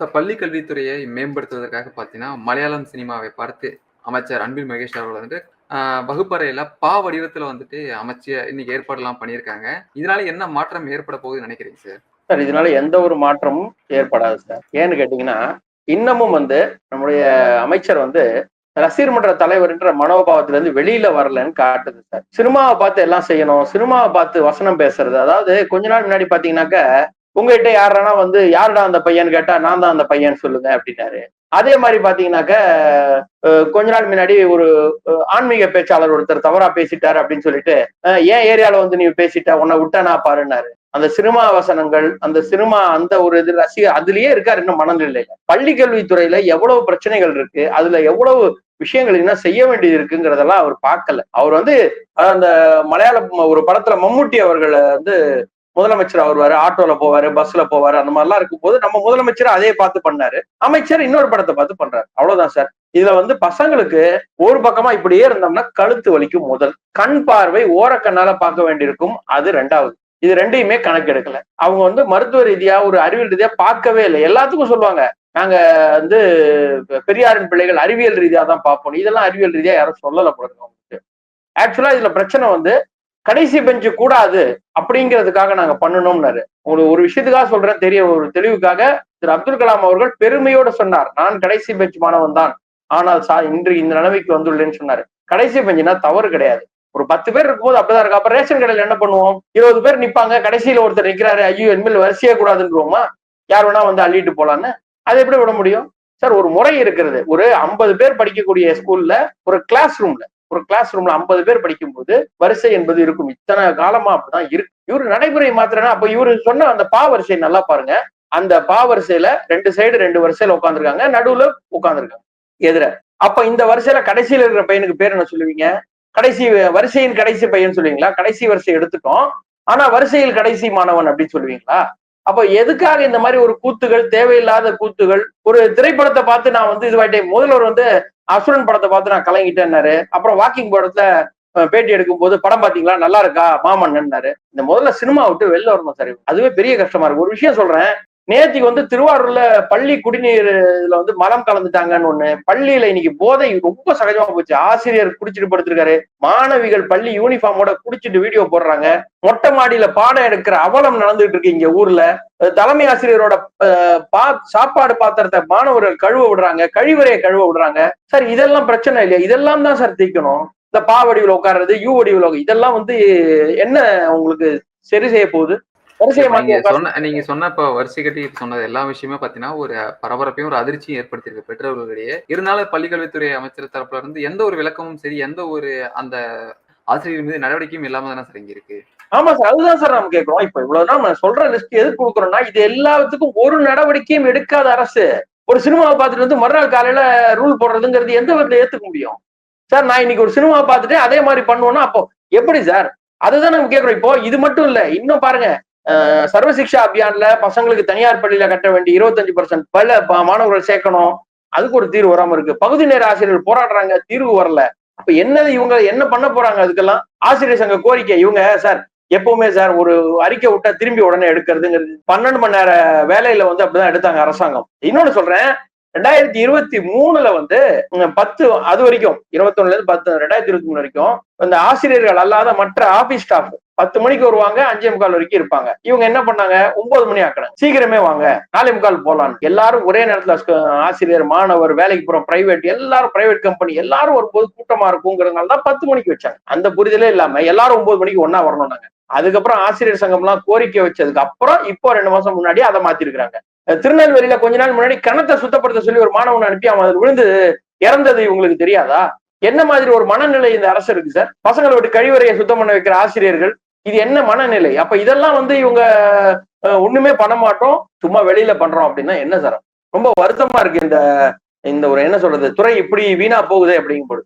So பள்ளி கல்வித்துறையை மேம்படுத்துவதற்காக பார்த்தீங்கன்னா, மலையாளம் சினிமாவை பார்த்து அமைச்சர் அன்பில் மகேஷ் அவர்கள் வந்துட்டு, வகுப்பறையில பா வடிவத்துல வந்துட்டு அமைச்சு இன்னைக்கு ஏற்பாடுலாம் பண்ணியிருக்காங்க. இதனால என்ன மாற்றம் ஏற்பட போகுதுன்னு நினைக்கிறீங்க சார்? சார் இதனால எந்த ஒரு மாற்றமும் ஏற்படாது சார். ஏன்னு கேட்டீங்கன்னா, இன்னமும் வந்து நம்முடைய அமைச்சர் வந்து ரசிகர் மன்ற தலைவர்ன்ற மனோபாவத்திலிருந்து வெளியில வரலன்னு காட்டுது சார். சினிமாவை பார்த்து எல்லாம் செய்யணும். சினிமாவை பார்த்து வசனம் பேசுறது. அதாவது கொஞ்ச நாள் முன்னாடி பாத்தீங்கன்னாக்க உங்ககிட்ட யாரனா வந்து யாருடா அந்த பையன்னு கேட்டா, நான் தான் அந்த பையன் சொல்லுங்க அப்படின்னாரு. அதே மாதிரி பாத்தீங்கன்னாக்க கொஞ்ச நாள் முன்னாடி ஒரு ஆன்மீக பேச்சாளர் ஒருத்தர் தவறா பேசிட்டாரு அப்படின்னு சொல்லிட்டு, ஏன் ஏரியால வந்து நீ பேசிட்ட, உன்னை விட்டனா பாருன்னாரு. அந்த சினிமா வசனங்கள், அந்த சினிமா அந்த ஒரு இது ரசிகர் அதுலயே இருக்காரு இன்னும் மனநிலையில. பள்ளி கல்வித்துறையில எவ்வளவு பிரச்சனைகள் இருக்கு. அதுல எவ்வளவு விஷயங்கள் என்ன செய்ய வேண்டியது இருக்குங்கிறதெல்லாம் அவர் பார்க்கல. அவர் வந்து அந்த மலையாள ஒரு படத்துல மம்முட்டி அவர்கள வந்து முதலமைச்சர் வருவாரு. ஆட்டோல போவாரு, பஸ்ல போவாரு. அந்த மாரிலாம் இருக்கும்போது நம்ம முதலமைச்சர் அதே பார்த்து பண்ணாரு. அமைச்சர் இன்னொரு படத்தை பார்த்து பண்றாரு. அவ்வளவுதான் சார். இதுல வந்து பசங்களுக்கு ஒரு பக்கமா இப்படியே இருந்தோம்னா கழுத்து வலிக்கும் முதல். கண் பார்வை ஓரக்கண்ணால பார்க்க வேண்டியிருக்கும். அது ரெண்டாவது இது ரெண்டையுமே கணக்கெடுக்கல. அவங்க வந்து மருத்துவ ரீதியா, ஒரு அறிவியல் ரீதியா பார்க்கவே இல்லை எல்லாத்துக்கும் சொல்லுவாங்க. நாங்க வந்து பெரியாரின் பிள்ளைகள் அறிவியல் ரீதியா தான் பார்ப்போம். இதெல்லாம் அறிவியல் ரீதியா யாரும் சொல்லல போடுறது அவங்களுக்கு. ஆக்சுவலா இதுல பிரச்சனை வந்து கடைசி பெஞ்சு கூடாது அப்படிங்கிறதுக்காக நாங்க பண்ணணும்னாரு. உங்களுக்கு ஒரு விஷயத்துக்காக சொல்றேன் தெரிய ஒரு தெளிவுக்காக திரு அப்துல் கலாம் அவர்கள் பெருமையோடு சொன்னார். நான் கடைசி பெஞ்ச் மாணவன் தான். ஆனால் சா இன்று இந்த நிலைமைக்கு வந்துள்ளேன்னு சொன்னாரு. கடைசி பெஞ்சுனா தவறு கிடையாது. ஒரு 10 பேர் இருக்கும்போது அப்படிதான் இருக்கு. அப்ப ரேஷன் கடையில என்ன பண்ணுவோம்? 20 பேர் நிப்பாங்க. கடைசியில ஒருத்தர் நிக்கிறாரு. ஐயோ! இனிமேல் வரிசையே கூடாதுன்றோமா? யார் வேணா வந்து அள்ளிட்டு போலான்னு. அதை எப்படி விட முடியும்? சார் ஒரு முறை இருக்கிறது. ஒரு 50 பேர் படிக்கக்கூடிய ஸ்கூல்ல ஒரு கிளாஸ் ரூம்ல ஒரு கிளாஸ் ரூம்ல 50 பேர் படிக்கும்போது வரிசை என்பது இருக்கும். இத்தனை காலமா அப்படிதான் இருக்கு. இவரு நடைமுறை மாத்திரனா அப்ப இவரு சொன்ன அந்த பா வரிசை நல்லா பாருங்க. அந்த பா வரிசையில ரெண்டு சைடு ரெண்டு வரிசையில உட்காந்துருக்காங்க நடுவுல உட்காந்துருக்காங்க எதிர. அப்ப இந்த வரிசையில கடைசியில இருக்கிற பையனுக்கு பேர் என்ன சொல்லுவீங்க? கடைசி வரிசையின் கடைசி பையன் சொல்லுவீங்களா? கடைசி வரிசை எடுத்துட்டோம். ஆனா வரிசையில் கடைசி மாணவன் அப்படின்னு சொல்லுவீங்களா? அப்ப எதுக்காக இந்த மாதிரி ஒரு கூத்துகள் தேவையில்லாத கூத்துகள் ஒரு திரைப்படத்தை பார்த்து நான் வந்து இதுவாயிட்டேன் முதல்வர் வந்து அசுரன் படத்தை பார்த்து நான் கலங்கிட்டேன்னாரு. அப்புறம் வாக்கிங் படத்துல பேட்டி எடுக்கும் போது படம் பாத்தீங்களா நல்லா இருக்கா? மாமன்னாரு இந்த முதல்ல சினிமா விட்டு வெளில வரணும் சார். அதுவே பெரிய கஷ்டமா இருக்கு. ஒரு விஷயம் சொல்றேன். நேத்திக்கு வந்து திருவாரூர்ல பள்ளி குடிநீர் இதுல வந்து மலம் கலந்துட்டாங்கன்னு ஒண்ணு. பள்ளியில இன்னைக்கு போதை ரொம்ப சகஜமா போச்சு. ஆசிரியர் குடிச்சிட்டு படுத்திருக்காரு. மாணவிகள் பள்ளி யூனிஃபார்மோட குடிச்சிட்டு வீடியோ போடுறாங்க. மொட்டை மாடியில பாடம் எடுக்கிற அவலம் நடந்துட்டு இருக்கு இங்க ஊர்ல. தலைமை ஆசிரியரோட பா சாப்பாடு பாத்திரத்தை மாணவர்கள் கழுவ விடுறாங்க. கழிவறையை கழுவ விடுறாங்க. சார் இதெல்லாம் பிரச்சனை இல்லையா? இதெல்லாம் தான் சார் தீக்கணும். இந்த பா வடிவில் உட்கார்றது யூ வடிவில் இதெல்லாம் வந்து என்ன உங்களுக்கு சரி செய்ய போகுது? நீங்க சொன்ன இப்ப வரிசை கட்டி சொன்னது எல்லா விஷயமே பாத்தீங்கன்னா ஒரு பரபரப்பையும் ஒரு அதிர்ச்சியும் ஏற்படுத்தியிருக்கு பெற்றோர்களிடையே. இருந்தாலும் பள்ளிக்கல்வித்துறை அமைச்சர் தரப்புல இருந்து எந்த ஒரு விளக்கமும் சரி எந்த ஒரு அந்த ஆசிரியர் மீது நடவடிக்கையும் இல்லாம தானே சார் இங்க இருக்கு ஆமா சார் அதுதான் சார் நம்ம கேட்கிறோம். இப்ப இவ்வளவுதான் நம்ம சொல்ற லிஸ்ட் எது கொடுக்குறோம்னா இது எல்லாத்துக்கும் ஒரு நடவடிக்கையும் எடுக்காத அரசு. ஒரு சினிமாவை பார்த்துட்டு வந்து மறுநாள் காலையில ரூல் போடுறதுங்கிறது எந்த விதத்துல ஏத்துக்க முடியும்? சார் நான் இன்னைக்கு ஒரு சினிமாவை பார்த்துட்டு அதே மாதிரி பண்ணுவோம்னா அப்போ எப்படி சார்? அதுதான் நம்ம கேட்கிறோம். இப்போ இது மட்டும் இல்ல இன்னும் பாருங்க. சர்வசிக்ஷா அபியான்ல பசங்களுக்கு தனியார் பள்ளியில கட்ட வேண்டிய இருபத்தஞ்சு பர்சன்ட் பல மாணவர்கள் சேர்க்கணும். அதுக்கு ஒரு தீர்வு வராம இருக்கு. பகுதி நேர ஆசிரியர்கள் போராடுறாங்க தீர்வு வரல. அப்ப என்னது இவங்க என்ன பண்ண போறாங்க அதுக்கெல்லாம்? ஆசிரியர் சங்க கோரிக்கை. இவங்க சார் எப்பவுமே சார் ஒரு அறிக்கை விட்டா திரும்பி உடனே எடுக்கிறதுங்கிறது பன்னெண்டு மணி நேர வேலையில வந்து அப்படிதான் எடுத்தாங்க அரசாங்கம். இன்னொன்னு சொல்றேன். ரெண்டாயிரத்தி இருபத்தி மூணுல வந்து பத்து அது வரைக்கும் இருபத்தி ஒண்ணுல இருந்து பத்து ரெண்டாயிரத்தி இருபத்தி மூணு வரைக்கும் இந்த ஆசிரியர்கள் அல்லாத மற்ற ஆபீஸ் ஸ்டாஃப் பத்து மணிக்கு வருவாங்க அஞ்சே முக்கால் வரைக்கும் இருப்பாங்க. இவங்க என்ன பண்ணாங்க? ஒன்பது மணி ஆக்கணும் சீக்கிரமே வாங்க. நாலே முக்கால் போலாம் எல்லாரும் ஒரே நேரத்துல ஆசிரியர் மாணவர் வேலைக்கு போற பிரைவேட் எல்லாரும் பிரைவேட் கம்பெனி எல்லாரும் வரும்போது கூட்டமா இருக்குங்கிறதுனால தான் பத்து மணிக்கு வச்சாங்க. அந்த புரிதலே இல்லாம எல்லாரும் ஒன்பது மணிக்கு ஒன்னா வரணும் நாங்க. அதுக்கப்புறம் ஆசிரியர் சங்கம் எல்லாம் கோரிக்கை வச்சதுக்கு அப்புறம் இப்போ ரெண்டு மாசம் முன்னாடி அதை மாத்திருக்கிறாங்க. திருநெல்வேலியில கொஞ்ச நாள் முன்னாடி கணத்தை சுத்தப்படுத்த சொல்லி ஒரு மாணவன் அனுப்பி அவன் அதில் விழுந்து இறந்தது இவங்களுக்கு தெரியாதா? என்ன மாதிரி ஒரு மனநிலை இந்த அரசு இருக்கு சார்? பசங்களை விட்டு கழிவறையை சுத்தம் பண்ண வைக்கிற ஆசிரியர்கள் இது என்ன மனநிலை? அப்ப இதெல்லாம் வந்து இவங்க ஒண்ணுமே பண்ண மாட்டோம். சும்மா வெளியில பண்றோம் அப்படின்னா என்ன சார்? ரொம்ப வருத்தமா இருக்கு இந்த இந்த ஒரு என்ன சொல்றது துறை இப்படி வீணா போகுது அப்படிங்கும்போது.